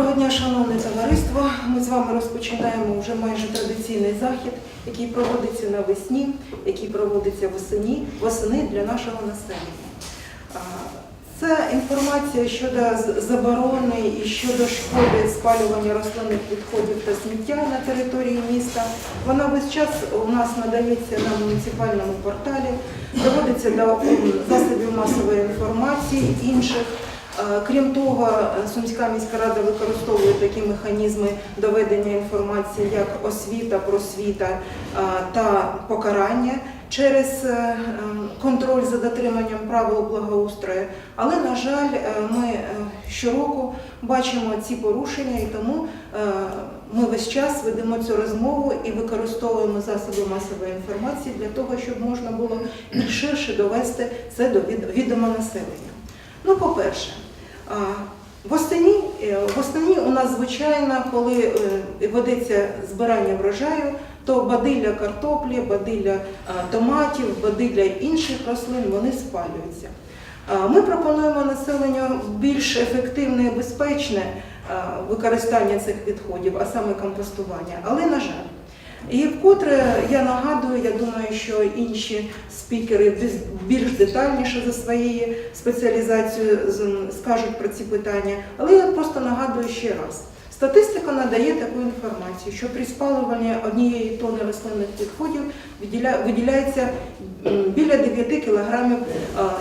Доброго дня, шановне товариство. Ми з вами розпочинаємо вже майже традиційний захід, який проводиться навесні, який проводиться восені, восени для нашого населення. Це інформація щодо заборони і щодо шкоди спалювання рослинних відходів та сміття на території міста. Вона весь час у нас надається на муніципальному порталі, доводиться до засобів масової інформації інших. Е, Крім того, е, Сумська міська рада використовує такі механізми доведення інформації, як освіта, просвіта е, та покарання через контроль за дотриманням правил благоустрою. Але, на жаль, ми щороку бачимо ці порушення, і тому ми весь час ведемо цю розмову і використовуємо засоби масової інформації для того, щоб можна було більш ширше довести це до від- відома населення. Ну, по-перше, а, восени, е, восени у нас звичайно, коли е, ведеться збирання врожаю, то бадилля картоплі, бадилля томатів, бадилля інших рослин вони спалюються. Ми пропонуємо населенню більш ефективне і безпечне використання цих відходів, а саме компостування. Але, на жаль, і вкотре я нагадую, я думаю, що інші спікери більш- детальніше за своєю спеціалізацією скажуть про ці питання, але я просто нагадую ще раз. Статистика надає таку інформацію, що при спалюванні однієї тони рослинних відходів виділя- виділяється біля 9 кілограмів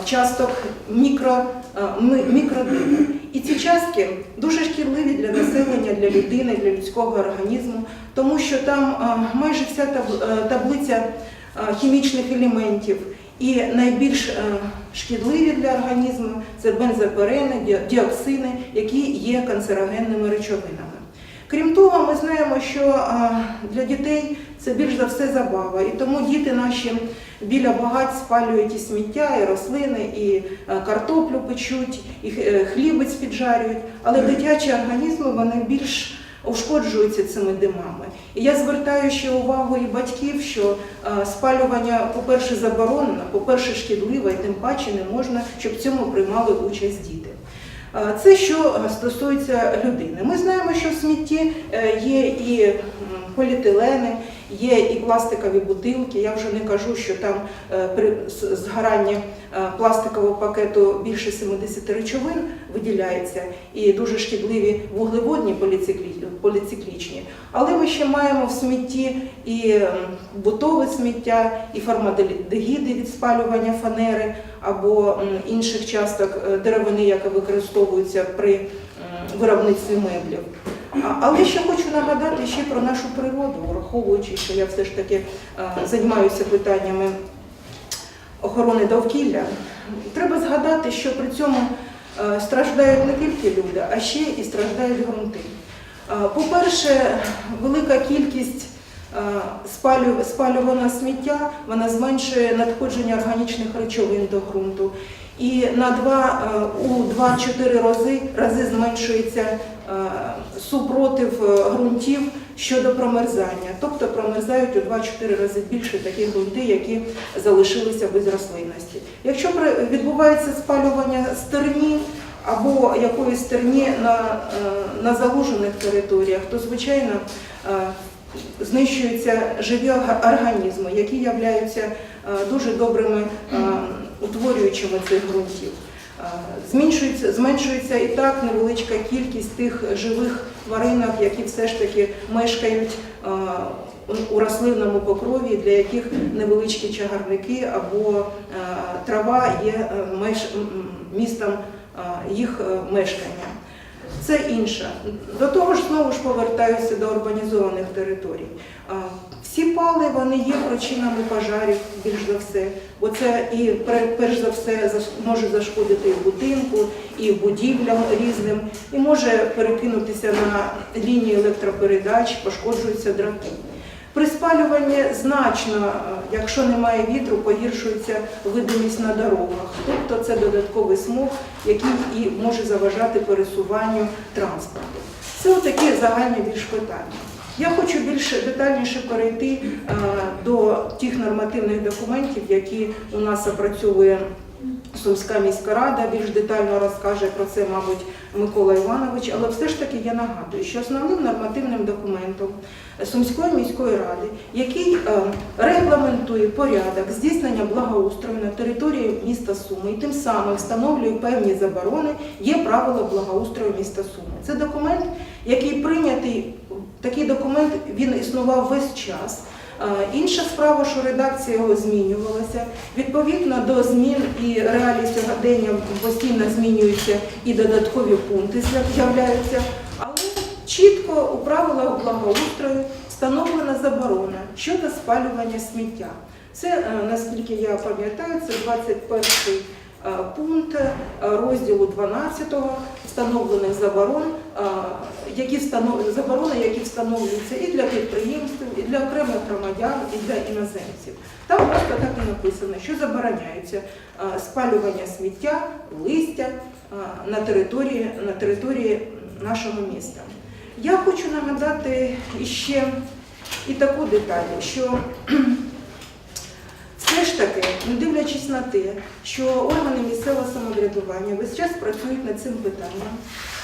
часток мікро, а, мікродиму. І ці частки дуже шкідливі для населення, для людини, для людського організму, тому що там майже вся е, таблиця хімічних елементів. І найбільш е, шкідливі для організму це бензопирени, діоксини, які є канцерогенними речовинами. Крім того, ми знаємо, що для дітей це більш за все забава, і тому діти наші біля багать спалюють і сміття, і рослини, і е, картоплю печуть, і е, хлібець піджарюють, але дитячі організми вони більш ушкоджуються цими димами. І я звертаю ще увагу і батьків, що е, спалювання, по-перше, заборонено, по-перше, шкідливе, і тим паче не можна, щоб в цьому приймали участь діти. Е, Це що стосується людини. Ми знаємо, що в смітті е, є і поліетилени, є і пластикові бутилки. Я вже не кажу, що там е, при згоранні е, пластикового пакету більше 70 речовин виділяється, і дуже шкідливі вуглеводні поліциклічні. Але ми ще маємо в смітті і бутове сміття, і формальдегіди від спалювання фанери або інших часток е, деревини, яка використовується при виробництві меблів. Але ще хочу нагадати ще про нашу природу, враховуючи, що я все ж таки е, займаюся питаннями охорони довкілля. Треба згадати, що при цьому е, страждають не тільки люди, а ще і страждають ґрунти. Е, По-перше, велика кількість спалюваного сміття вона зменшує надходження органічних речовин до ґрунту. І на два, е, у 2-4 рази, рази зменшується супротив е, ґрунтів щодо промерзання. Тобто промерзають у 2-4 рази більше такі ґрунти, які залишилися без рослинності. Якщо відбувається спалювання стерні або якоїсь стерні на, е, на залужених територіях, то звичайно е, знищуються живі організми, які являються е, дуже добрими е, утворюючими цих ґрунтів. Зменшується, зменшується і так невеличка кількість тих живих тваринок, які все ж таки мешкають у- рослинному покрові, для яких невеличкі чагарники або е, трава є е, містом їх е, мешкання. Це інше. До того ж, знову ж повертаюся до урбанізованих територій. Всі пали вони є причинами пожарів більш за все, бо це і перш за все може зашкодити і будинку, і будівлям різним, і може перекинутися на лінії електропередач, пошкоджуються дроти. При спалюванні значно, якщо немає вітру, погіршується видимість на дорогах. Тобто це додатковий смог, який і може заважати пересуванню транспорту. Це отакі загальні більш питання. Я хочу більш детальніше перейти е, до тих нормативних документів, які у нас опрацьовує Сумська міська рада більш детально розкаже про це, мабуть, Микола Іванович, але все ж таки я нагадую, що основним нормативним документом Сумської міської ради, який е, регламентує порядок здійснення благоустрою на території міста Суми і тим самим встановлює певні заборони, є правила благоустрою міста Суми. Це документ, який прийнятий, такий документ він існував весь час. Е, Інша справа, що редакція його змінювалася. Відповідно до змін і реалій сьогодення постійно змінюються і додаткові пункти з'являються. Але чітко у правилах благоустрою встановлена заборона щодо спалювання сміття. Це, е, наскільки я пам'ятаю, це 21 е, пункт розділу 12 встановлених заборон, які встанов... заборони, які встановлюються і для підприємств, і для окремих громадян, і для іноземців. Там просто так і написано, що забороняється спалювання сміття, листя на території, на території нашого міста. Я хочу нагадати іще і таку деталь, що таки, не дивлячись на те, що органи місцевого самоврядування весь час працюють над цим питанням.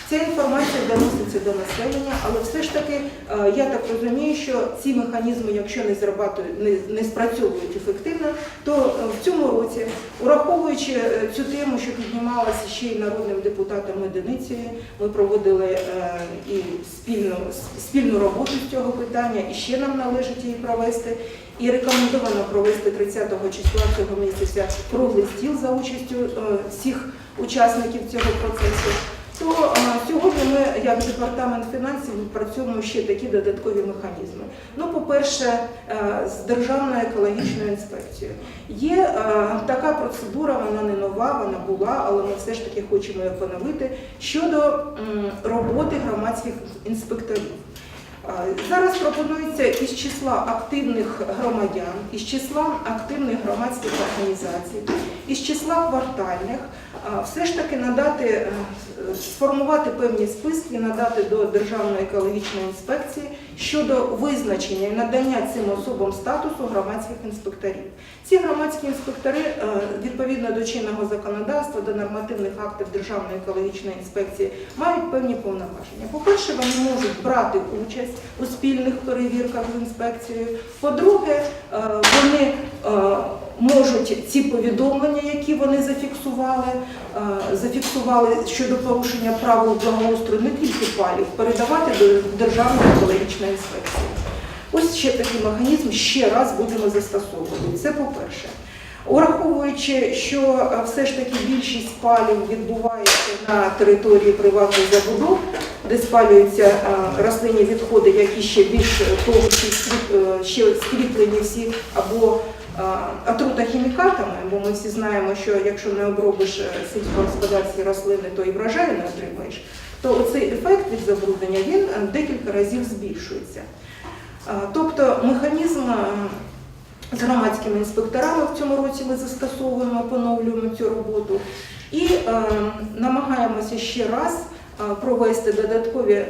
Ця інформація доноситься до населення, але все ж таки е, я так розумію, що ці механізми, якщо не не, не спрацьовують ефективно, то е, в цьому році, ураховуючи е, цю тему, що піднімалася ще й народним депутатом Одиницею, ми проводили і спільну, спільну роботу з цього питання, і ще нам належить її провести. І рекомендовано провести 30 числа цього місяця круглий стіл за участю всіх учасників цього процесу. То е, сьогодні ми, як департамент фінансів, працюємо ще такі додаткові механізми. Ну, по-перше, е, з Державною екологічною інспекцією. Є е, така процедура, вона не нова, вона була, але ми все ж таки хочемо її поновити щодо роботи громадських інспекторів. Зараз пропонується із числа активних громадян, із числа активних громадських організацій, із числа квартальних, все ж таки надати, е, сформувати певні списки, надати до Державної екологічної інспекції щодо визначення і надання цим особам статусу громадських інспекторів. Ці громадські інспектори е, відповідно до чинного законодавства, до нормативних актів Державної екологічної інспекції мають певні повноваження. По-перше, вони можуть брати участь у спільних перевірках з інспекцією. По-друге, е, вони е, можуть ці повідомлення, які вони зафіксували, е, зафіксували щодо порушення правил благоустрою не тільки палів, передавати до Державної екологічної інспекції. Ось ще такий механізм ще раз будемо застосовувати. Це по-перше. Ураховуючи, що е, все ж таки більшість палів відбувається на території приватних забудов, де спалюються е, рослинні відходи, які ще більш того, е, ще скріплені всі або е, отрутохімікатами, бо ми всі знаємо, що якщо не обробиш е, сільськогосподарські рослини, то і врожаю не отримаєш, то оцей ефект від забруднення він е, декілька разів збільшується. Тобто механізм е, з громадськими інспекторами в цьому році ми застосовуємо, поновлюємо цю роботу і намагаємося ще раз провести додаткові,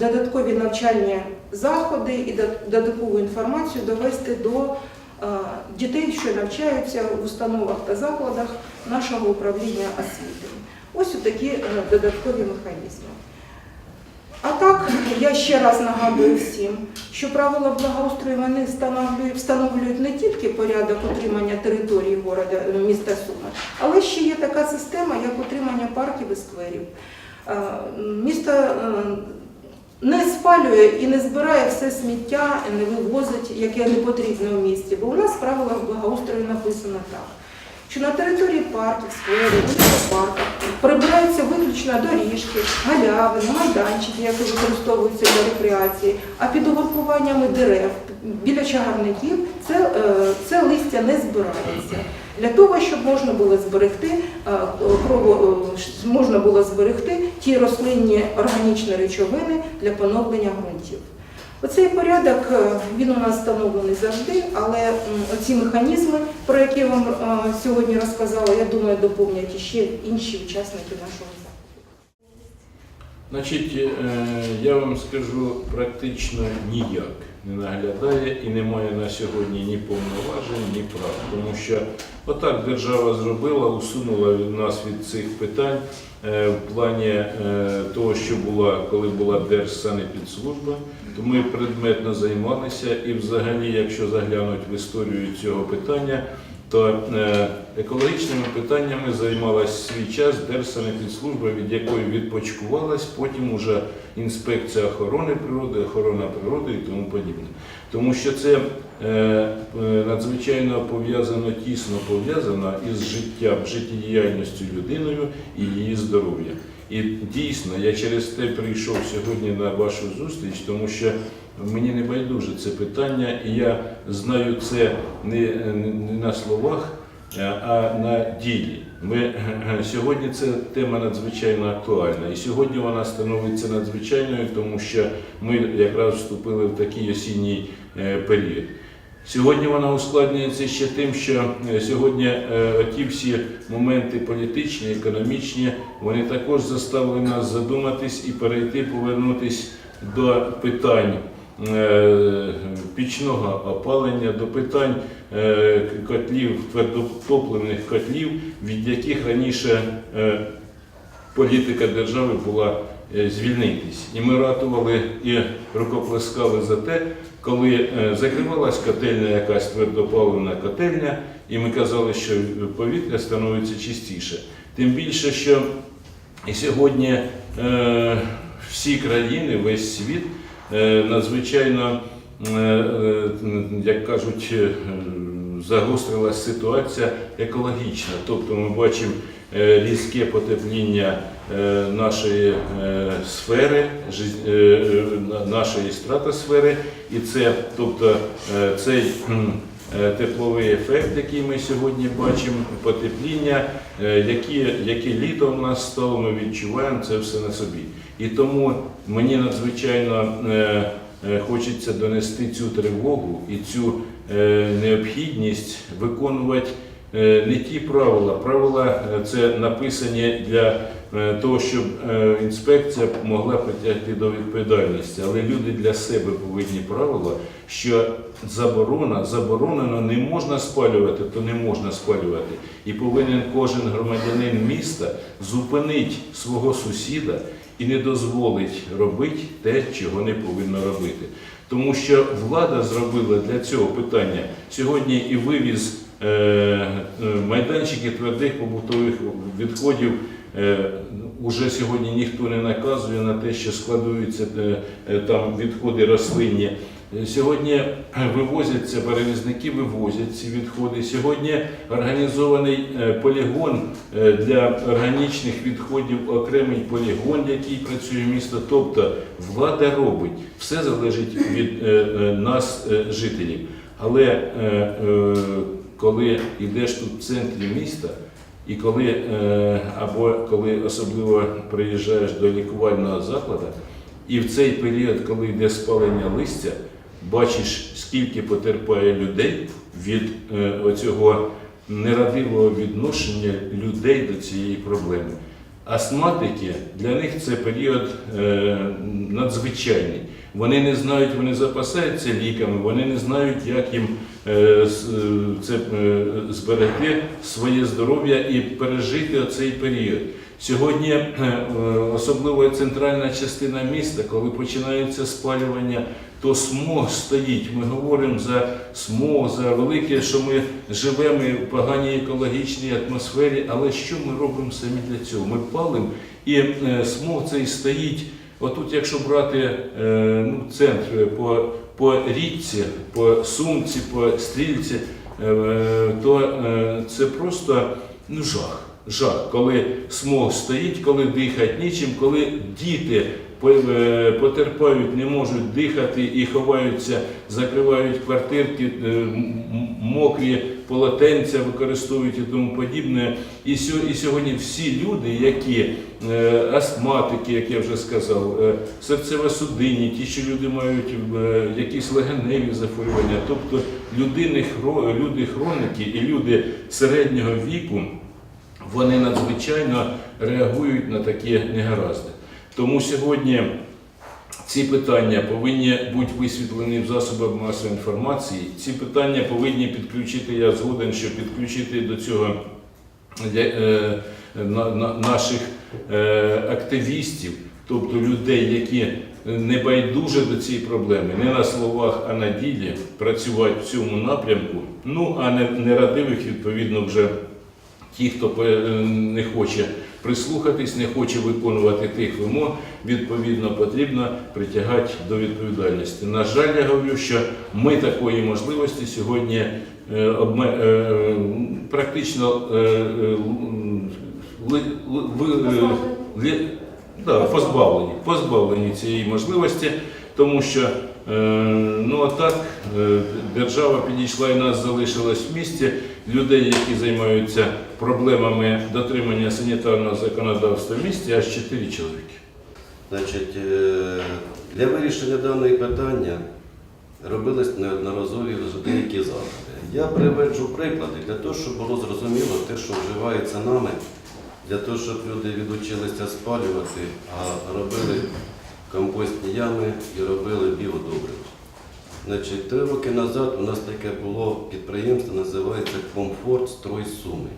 додаткові навчальні заходи і додаткову інформацію довести до дітей, що навчаються в установах та закладах нашого управління освіти. Ось такі додаткові механізми. А так, я ще раз нагадую всім, що правила благоустрою вони встановлюють, не тільки порядок утримання території города, е, міста Суми, але ще є така система, як утримання парків і скверів. Е, Місто е, не спалює і не збирає все сміття, не вивозить, яке не потрібне у місті, бо у нас в правилах благоустрою написано так що на території парків, скверів, парках прибираються виключно доріжки, галявини, майданчики, які використовуються для рекреації, а під угрупуваннями дерев біля чагарників це, е, це листя не збирається. Для того, щоб можна було зберегти е, е, можна було зберегти ті рослинні органічні речовини для поновлення ґрунтів. Оцей порядок е, він у нас встановлений завжди, але м, оці механізми, про які я вам сьогодні розказала, я думаю, доповнять іще інші учасники нашого заходу. Значить, я вам скажу практично ніяк не наглядає і немає на сьогодні ні повноважень, ні прав. Тому що отак держава зробила, усунула від нас від цих питань е, в плані е, того, що була, коли була Держсанепідслужба, то ми предметно займалися і взагалі, якщо заглянуть в історію цього питання, то е, екологічними питаннями займалась свій час Держсанепідслужба, від якої відпочкувалась, потім уже інспекція охорони природи, охорона природи і тому подібне. Тому що це е, е, надзвичайно пов'язано, тісно пов'язано із життям, життєдіяльністю людиною і її здоров'ям. І дійсно, я через те прийшов сьогодні на вашу зустріч, тому що мені не байдуже це питання, і я знаю це не, на словах, е, а на ділі. Ми е, сьогодні ця тема надзвичайно актуальна, і сьогодні вона становиться надзвичайною, тому що ми якраз вступили в такий осінній е, період. Сьогодні вона ускладнюється ще тим, що е, сьогодні е, ті всі моменти політичні, економічні, вони також заставили нас задуматись і перейти, повернутись до питань е, пічного опалення, до питань е, котлів, твердотопливних котлів, від яких раніше е, політика держави була е, звільнитись. І ми ратували і рукоплескали за те, коли е, закривалась котельня, якась твердопаливна котельня, і ми казали, що повітря становиться чистіше. Тим більше, що сьогодні е, всі країни, весь світ е, надзвичайно, е, е, як кажуть, е, загострилась ситуація екологічна. Тобто ми бачимо е, різке потепління е, нашої е, сфери, е, е, нашої стратосфери, і це, тобто, е, цей е, тепловий ефект, який ми сьогодні бачимо, потепління, е, які, яке літо в нас стало, ми відчуваємо це все на собі. І тому мені надзвичайно е, е, хочеться донести цю тривогу і цю е, необхідність виконувати е, не ті правила. Правила е, це написані для е, того, щоб е, інспекція могла притягти до відповідальності. Але люди для себе повинні правила, що заборона, заборонено не можна спалювати, то не можна спалювати. І повинен кожен громадянин міста зупинити свого сусіда і не дозволить робити те, чого не повинно робити. Тому що влада зробила для цього питання сьогодні і вивіз е, е, майданчики твердих побутових відходів. Е, Уже сьогодні ніхто не наказує на те, що складуються е, е, там відходи рослинні. Сьогодні вивозяться перевізники, вивозять ці відходи. Сьогодні організований полігон для органічних відходів, окремий полігон, який працює місто. Тобто влада робить, все залежить від нас, жителів. Але коли йдеш тут в центрі міста, і коли е, або коли особливо приїжджаєш до лікувального закладу, і в цей період, коли йде спалення листя, бачиш, скільки потерпає людей від е, оцього нерадивого відношення людей до цієї проблеми. Астматики для них це період е, надзвичайний. Вони не знають, вони запасаються ліками, вони не знають, як їм це е, зберегти своє здоров'я і пережити оцей період. Сьогодні е, е, особливо центральна частина міста, коли починається спалювання, то смог стоїть. Ми говоримо за смог, за велике, що ми живемо в поганій екологічній атмосфері. Але що ми робимо самі для цього? Ми палимо, і е, смог цей стоїть. Отут, якщо брати е, ну, центр по, по річці, по сумці, по стрільці, е, то е, це просто ну, жах. Жах, коли смог стоїть, коли дихати нічим, коли діти потерпають, не можуть дихати і ховаються, закривають квартирки, е, мокрі полотенця використовують і тому подібне. І, сьогодні всі люди, які е, астматики, як я вже сказав, е, серцево-судинні, ті, що люди мають якісь легеневі захворювання, тобто людини, люди хроники і люди середнього віку, вони надзвичайно реагують на такі негаразди. Тому сьогодні ці питання повинні бути висвітлені в засобах масової інформації. Ці питання повинні підключити, я згоден, що підключити до цього е, на- на- наших е, активістів, тобто людей, які не байдуже до цієї проблеми, не на словах, а на ділі працювати в цьому напрямку. Ну а не радивих, відповідно, вже ті, хто е, не хоче прислухатись, не хоче виконувати тих вимог, відповідно потрібно притягати до відповідальності. На жаль, я говорю, що ми такої можливості сьогодні практично да, позбавлені, позбавлені цієї можливості, тому що е, ну а так е, держава підійшла і нас залишилась в місті. Людей, які займаються проблемами дотримання санітарного законодавства в місті, аж 4 чоловіки. Значить, е, для вирішення даної питання робились неодноразові деякі заходи. Я приведжу приклади для того, щоб було зрозуміло те, що вживається нами, для того, щоб люди відучилися спалювати, а робили компостні ями і робили біодобрива. Значить, три роки назад у нас таке було підприємство, називається Комфорт Строй Суми.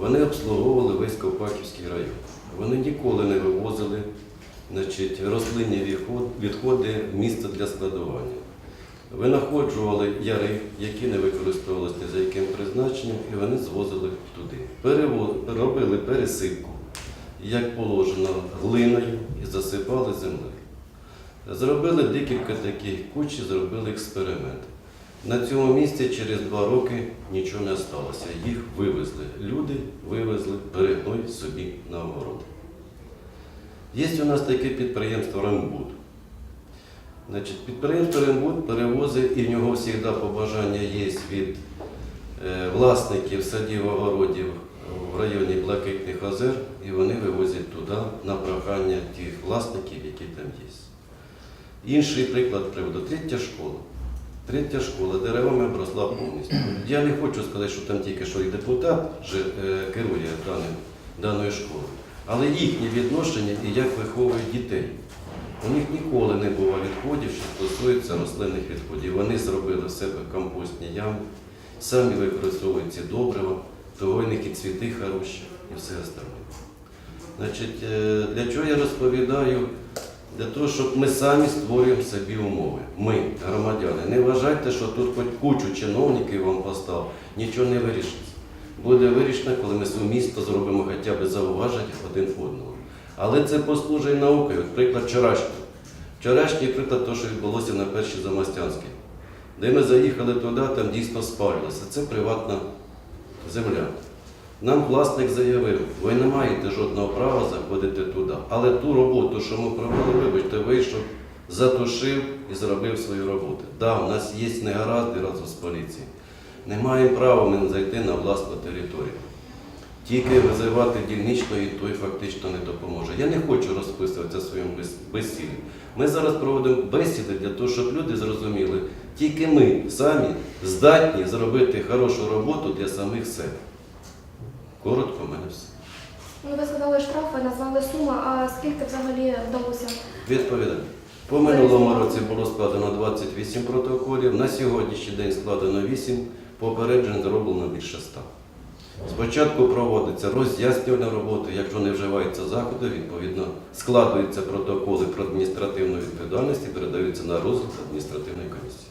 Вони обслуговували весь Ковпаківський район. Вони ніколи не вивозили значить, рослинні відходи в місце для складування. Винаходжували яри, які не використовувалися за яким призначенням, і вони звозили туди. Робили пересипку, як положено, глиною і засипали землею. Зробили декілька таких куч і зробили експеримент. На цьому місці через два роки нічого не сталося. Їх вивезли. Люди вивезли перегной собі на огород. Є у нас таке підприємство Рембуд. Значить, підприємство Рембуд перевозить, і в нього завжди побажання є від е, власників садів огородів в районі Блакитних озер, і вони вивозять туди на прохання тих власників, які там є. Інший приклад приводу третя школа. Третя школа деревами обросла повністю. Я не хочу сказати, що там тільки що і депутат же, е, керує даним, даною школою, але їхнє відношення і як виховують дітей. У них ніколи не було відходів, що стосується рослинних відходів. Вони зробили в себе компостні ями, самі використовують ці добрива, того в них і цвіти хороші, і все остальне. Значить, е, для чого я розповідаю? Для того, щоб ми самі створюємо собі умови. Ми, громадяни, не вважайте, що тут хоч кучу чиновників вам постав, нічого не вирішиться. Буде вирішено, коли ми своє місто зробимо хоча б зауваження один одного. Але це послужить наукою. От Приклад вчорашній. Вчорашній приклад того, що відбулося на першій Замостянській. Де ми заїхали туди, там дійсно спалювалося. Це приватна земля. Нам власник заявив, ви не маєте жодного права заходити туди. Але ту роботу, що ми провели, вибачте, вийшов, затушив і зробив свою роботу. Так, да, у нас є негаразди разом з поліцією. Не маємо права ми зайти на власну територію. Тільки визивати дільничного і той фактично не допоможе. Я не хочу розписуватися своїм без- безсіллі. Ми зараз проводимо бесіди для того, щоб люди зрозуміли, тільки ми самі здатні зробити хорошу роботу для самих себе. Коротко в мене все. Ну, ви сказали штрафи, назвали суму, а скільки взагалі вдалося? Відповідаю. По минулому році було складено 28 протоколів, на сьогоднішній день складено 8, попереджень зроблено більше 100. Спочатку проводиться роз'яснювальна робота, якщо не вживаються заходи, відповідно складуються протоколи про адміністративну відповідальність і передаються на розгляд адміністративної комісії.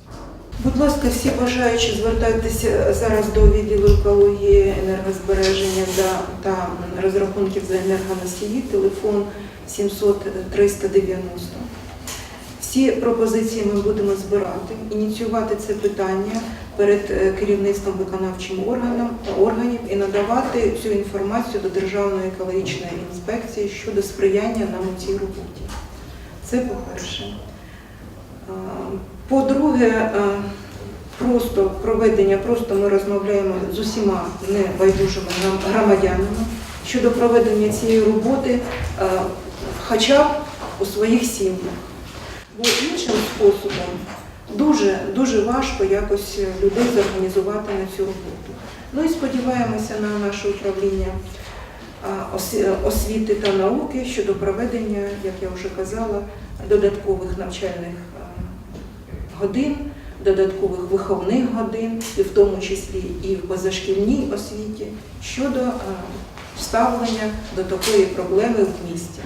Будь ласка, всі бажаючі звертайтеся зараз до відділу екології, енергозбереження та, та розрахунків за енергоносії, телефон 700 390. Всі пропозиції ми будемо збирати, ініціювати це питання перед е, керівництвом виконавчим органом, органів і надавати всю інформацію до Державної екологічної інспекції щодо сприяння нам у цій роботі. Це по-перше. А, По-друге, е, просто проведення, просто ми розмовляємо з усіма небайдужими нам громадянами щодо проведення цієї роботи е, хоча б у своїх сім'ях. Бо іншим способом дуже, дуже важко якось людей зорганізувати на цю роботу. Ну і сподіваємося на наше управління освіти та науки щодо проведення, як я вже казала, додаткових навчальних годин, додаткових виховних годин, і в тому числі і в позашкільній освіті щодо ставлення до такої проблеми в місті.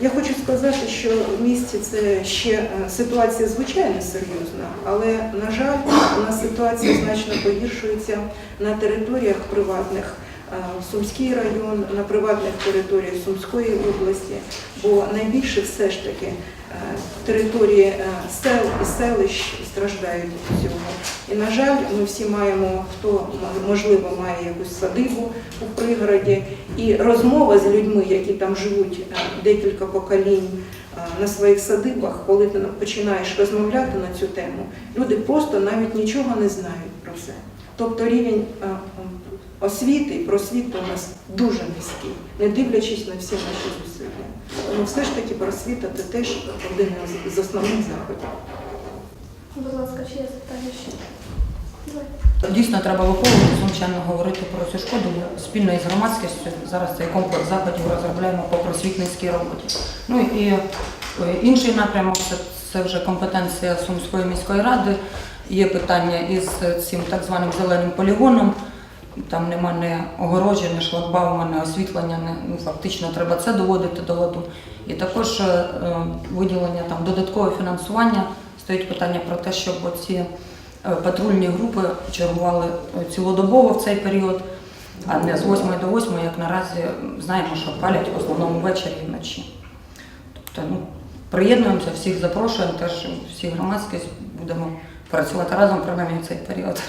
Я хочу сказати, що в місті це ще е, ситуація звичайно серйозна, але на жаль, у нас ситуація значно погіршується на територіях приватних. Е, Сумський район, на приватних територіях Сумської області, бо найбільше все ж таки е, території е, сел і селищ страждають від цього. І, на жаль, ми всі маємо, хто можливо має якусь садибу у пригороді, і розмова з людьми, які там живуть декілька поколінь на своїх садибах, коли ти починаєш розмовляти на цю тему, люди просто навіть нічого не знають про це. Тобто рівень освіти і просвіти у нас дуже низький, не дивлячись на всі наші зусилля. Тому все ж таки просвіта це теж один з основних заходів. Будь ласка, чи є запитання ще? Дійсно, треба виховувати звичайно говорити про цю шкоду. Ми спільно із громадськістю зараз цей комплекс заходів розробляємо по просвітницькій роботі. Ну і е, інший напрямок це, це вже компетенція Сумської міської ради. Є питання із цим так званим зеленим полігоном. Там нема не огорожі, не шлагбаума, не освітлення, не, ну, фактично треба це доводити до ладу. І також е, е, виділення там додаткове фінансування. Стоїть питання про те, щоб ці е, патрульні групи чергували е, цілодобово в цей період, а не з 8 до 8, як наразі знаємо, що палять в основному ввечері і вночі. Тобто, ну, приєднуємося, всіх запрошуємо, теж всі громадськість будемо працювати разом принаймні в цей період.